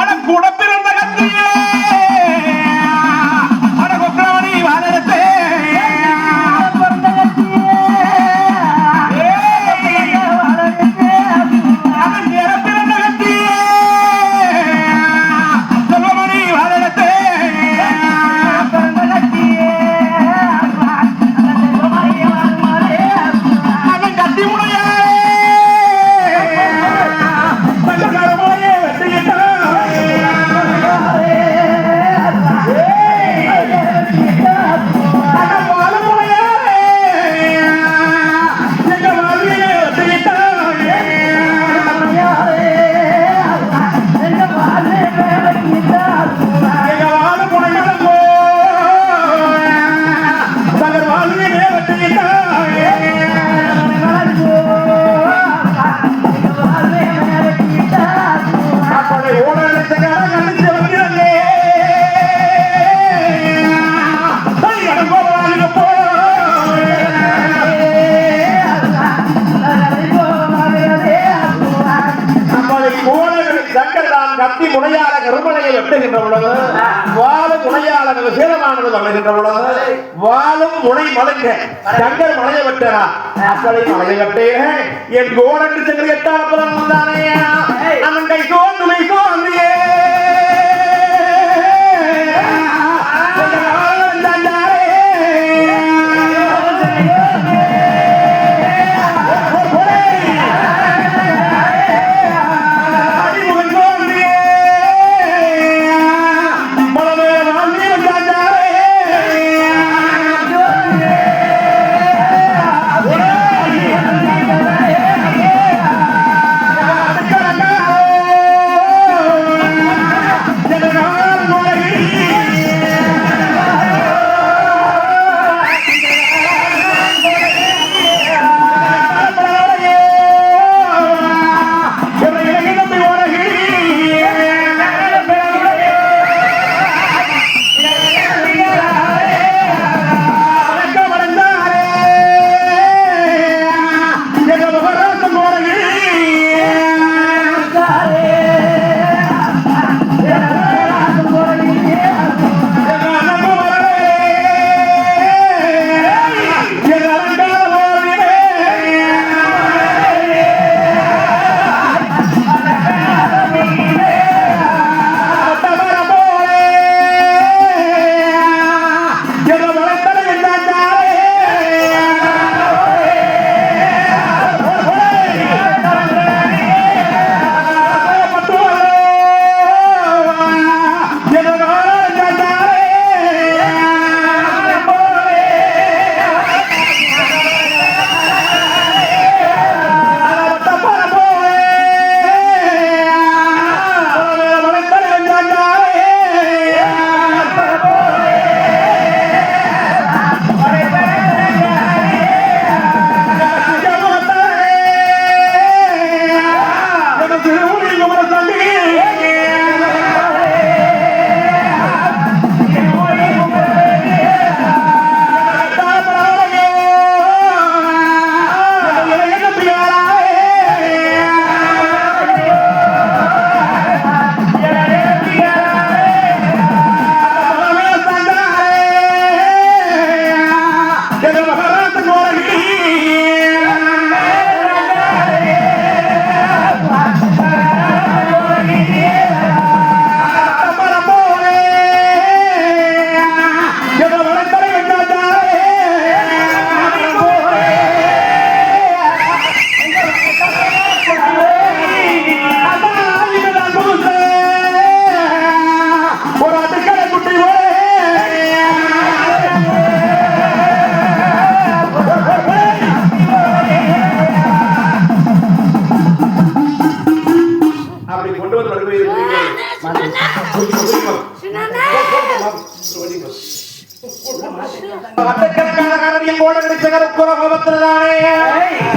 அட கூட முனை மலைங்க. சங்கர் மலையை வெட்டரா அப்படி மலையை வெட்டேன் என் கோரண்டு எட்டான புறம் வந்தானே அவன் கை தோன்றுமை தோன்றியே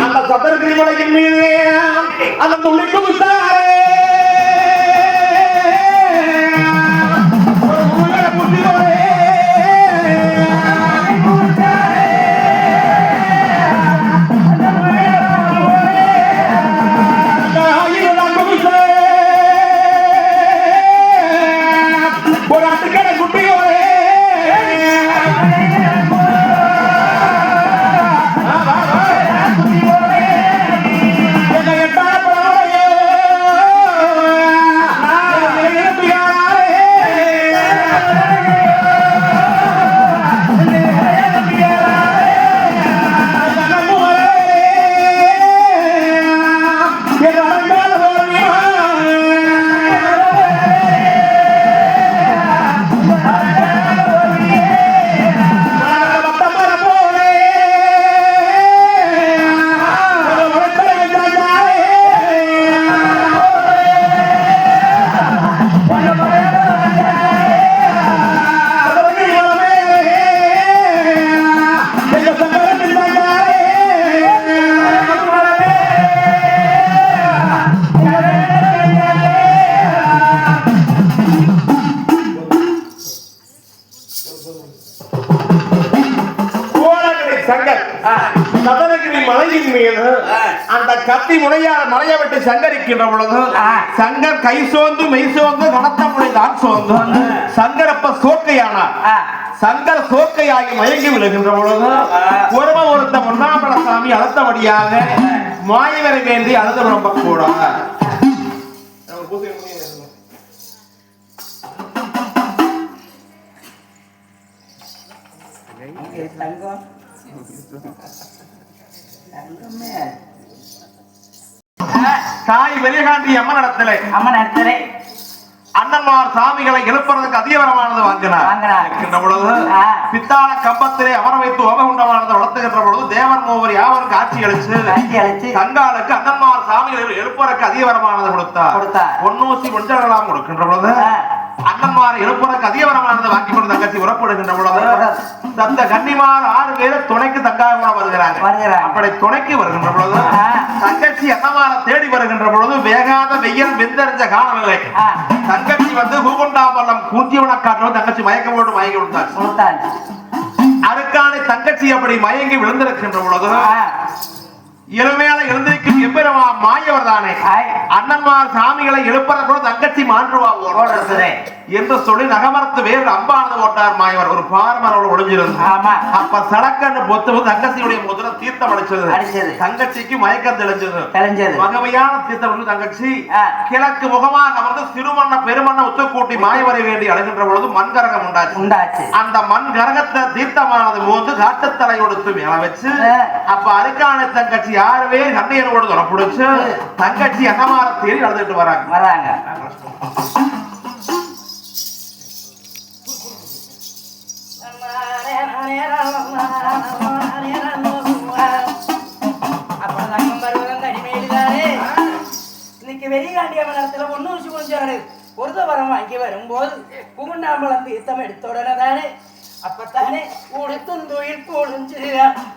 அந்த சதர்கிரி மலையின் மீது அந்த துளிக்கு விட்டாரே But I think அந்த கத்தி முனையால் மலையை விட்டு சங்கரிக்கின்ற பொழுது சங்கர் கை சோர்ந்து மெய் சோர்ந்து கனத்த முனை தான் சோர்ந்து சங்கர் அப்ப சோக்கையானார் சங்கர் சோக்கையாகி மயங்கி விழுகின்ற பொழுது ஒருவ ஒருத்த முன்னாம்பல சாமி அழுத்தபடியாக மாயவரை வேண்டி அழுத விளம்ப கூடாது தங்கம். தங்கமே. தாய் வெறியகாந்தி அம்மன் இடத்திலே அம்மன் இடத்துல அண்ணன்மார் சாமிகளை எழுப்புறதுக்கு அதிகபரமானது வாங்கினார் பொழுது. பித்தாள கம்பத்திலே அமர வைத்து ஓககுண்டமானது வளர்த்துகின்ற பொழுது தேவன் மூவர் யாவரும் காட்சி அளிச்சு கங்காளுக்கு அண்ணன்மார் சாமிகள் எழுப்புறதுக்கு அதிகபரமானது கொடுத்தார். பொன்னூசி மஞ்சளெல்லாம் கொடுக்கின்ற பொழுது. அண்ணன்மார் எழுப்புறதுக்கு அதிகபரமானது வாங்கி கொண்டு தங்கச்சி உறப்படுகின்ற பொழுது தந்த கன்னிமார் ஆறு பேர் துணைக்கு தங்காக வருகிறாங்க. வருகிறாங்க. அப்படி துணைக்கு வருகின்ற பொழுது. தங்கச்சி அண்ணமார தேடி வருகின்ற பொழுது வேகாத வெயில் வெந்தறிஞ்ச காலநிலை தங்கச்சி வந்து பூகுண்டாம்பலம் குஞ்சிவன காட்டுல தங்கச்சி மயக்கம் போட்டு மயங்கி விழுந்தார் அருக்கானை தங்கச்சி அப்படி மயங்கி விழுந்திருக்கின்ற பொழுது இளமையால எழுந்திருக்கும் எம்பெருமா மாயவர் தானே? அண்ணன்மார் சாமிகளை எழுப்புற கூட தங்கச்சி மாற்றுவா ஓடுறது. என்று சொல்லி நகமரத்து வேறு அம்பானது போட்டார் மாயவர். ஒரு பாரமரோடு ஒளிஞ்சிருந்து ஆமா. அப்ப சடக்கன்னு பொத்து தங்கச்சியுடைய முதல்ல தீர்த்தம் அடிச்சது. அடிச்சது. தங்கச்சிக்கு மயக்கம் தெளிஞ்சது. தெளிஞ்சது. மகமையான தீர்த்தம் தங்கச்சி. கிழக்கு முகமாக வந்து சிறுமண்ண பெருமண்ண உத்து கூட்டி மாயவரை வேண்டி அழுகின்ற பொழுது மண் கரகம் உண்டாச்சு. உண்டாச்சு. அந்த மண் கரகத்தை தீர்த்தமானது போது காட்டுத்தலை கொடுத்து மேல வச்சு. அப்ப அருக்கான தங்கச்சி யாருமே கண்ணையனோடு தொடப்பிடிச்சு தங்கச்சி அன்னமார தேடி அழுதுட்டு வராங்க. வராங்க இன்னைக்கு வெளியாண்டிய ஒண்ணு வச்சு கொஞ்சாரு பொருத்த வரம் வாங்கி வரும்போது குமுண்டாம்பழம் தீர்த்தம் எடுத்த உடனே தானே. அப்பத்தானே உடுத்துந்துயில் பொழிஞ்சு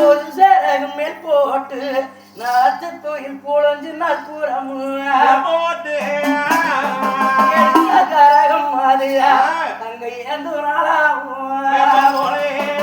ஒரு சேரகம் மேல் போட்டு நாத்து துயில் பொழிஞ்சு நாள் போட்டு கரகம் மாதிரியா தங்க ஏந்து நாளாகும்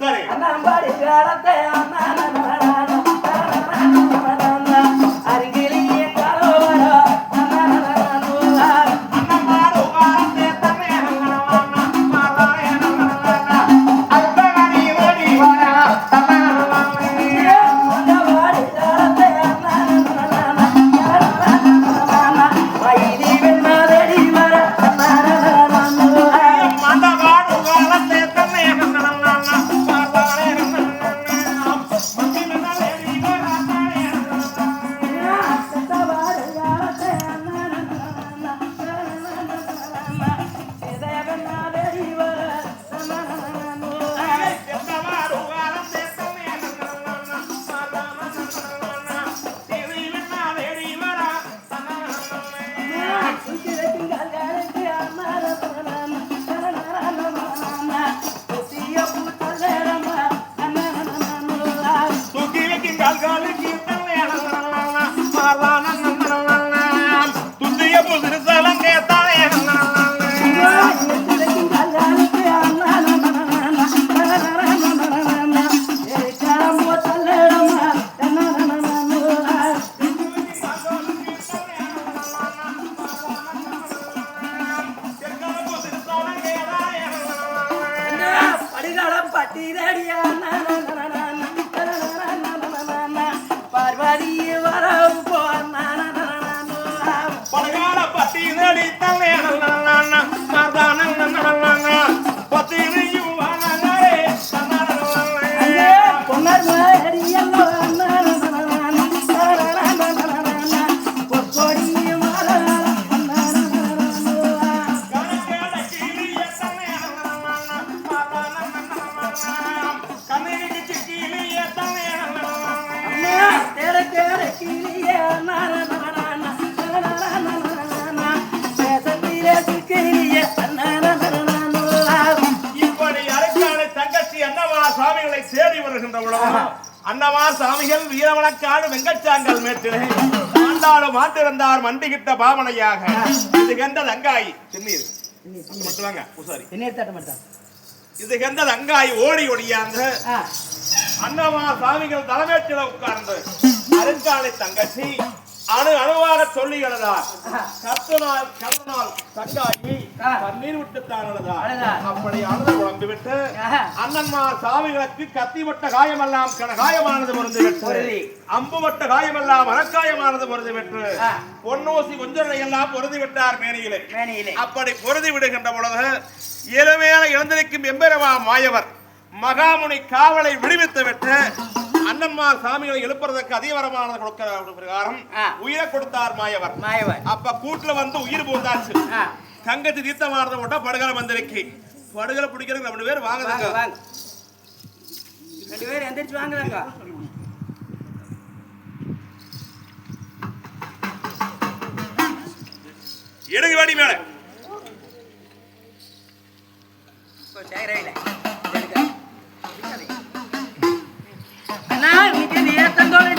சரி அண்ணா பாடி காலத்தை அண்ணா பாத்திரடியா பொழுது அன்னமார் சாமிகள் வீரவனக்காடு வெங்கச்சாங்கல் மேட்டிலே. ஆண்டாடு மாட்டிருந்தார் மண்டிகிட்ட பாவனையாக. இது கண்ட தங்காய். திண்ணீர் மட்டும் வாங்க பூசாரி. என்ன தட்ட மாட்டான் இது கண்ட தங்காய் ஓடி ஒடியாந்து ஆ, அன்னமா சாமிகள் தலைமைச்சில உட்கார்ந்து அருங்காலை தங்கச்சி. அணு அணுவாக சொல்லி எழுதார் கத்துனால் கருணால் தங்காயி. தண்ணீர் விட்டு தான் எழுதார் அழுதார். அப்படி அழுது குழம்பு விட்டு. அண்ணன்மார் சாமிகளுக்கு கத்தி வட்ட காயமெல்லாம் காயமானது பொருந்து விட்டு. அம்பு வட்ட காயமெல்லாம் அறக்காயமானது பொருந்து விட்டு. பொன்னூசி கொஞ்சரை எல்லாம் பொருதி விட்டார் மேனியிலே மேனியிலே அப்படி பொருதி விடுகின்ற பொழுது இளமையான இழந்திருக்கும் எம்பெருமா மாயவர் மகாமுனி காவலை விடுவித்து விட்டு அண்ணன்மார் சாமிகளை எழுப்புறதுக்கு அதிகவரமானது கொடுக்கிற பிரகாரம். உயிரை கொடுத்தார் மாயவர். மாயவன் அப்ப கூட்டுல வந்து உயிர் போந்தாச்சு ஆ, தங்கச்சி தீர்த்தமானதை போட்டா படுகலை வந்திருக்கு. படுகலை பிடிக்கிறதுக்கு ரெண்டு பேர் வாங்க வாங்குறாங்க. வாங்க ரெண்டு பேரும் எந்திரிச்சு வாங்குறாங்க. எடுங்க வாடி மேல. இன்னைக்கு நீரத்தம்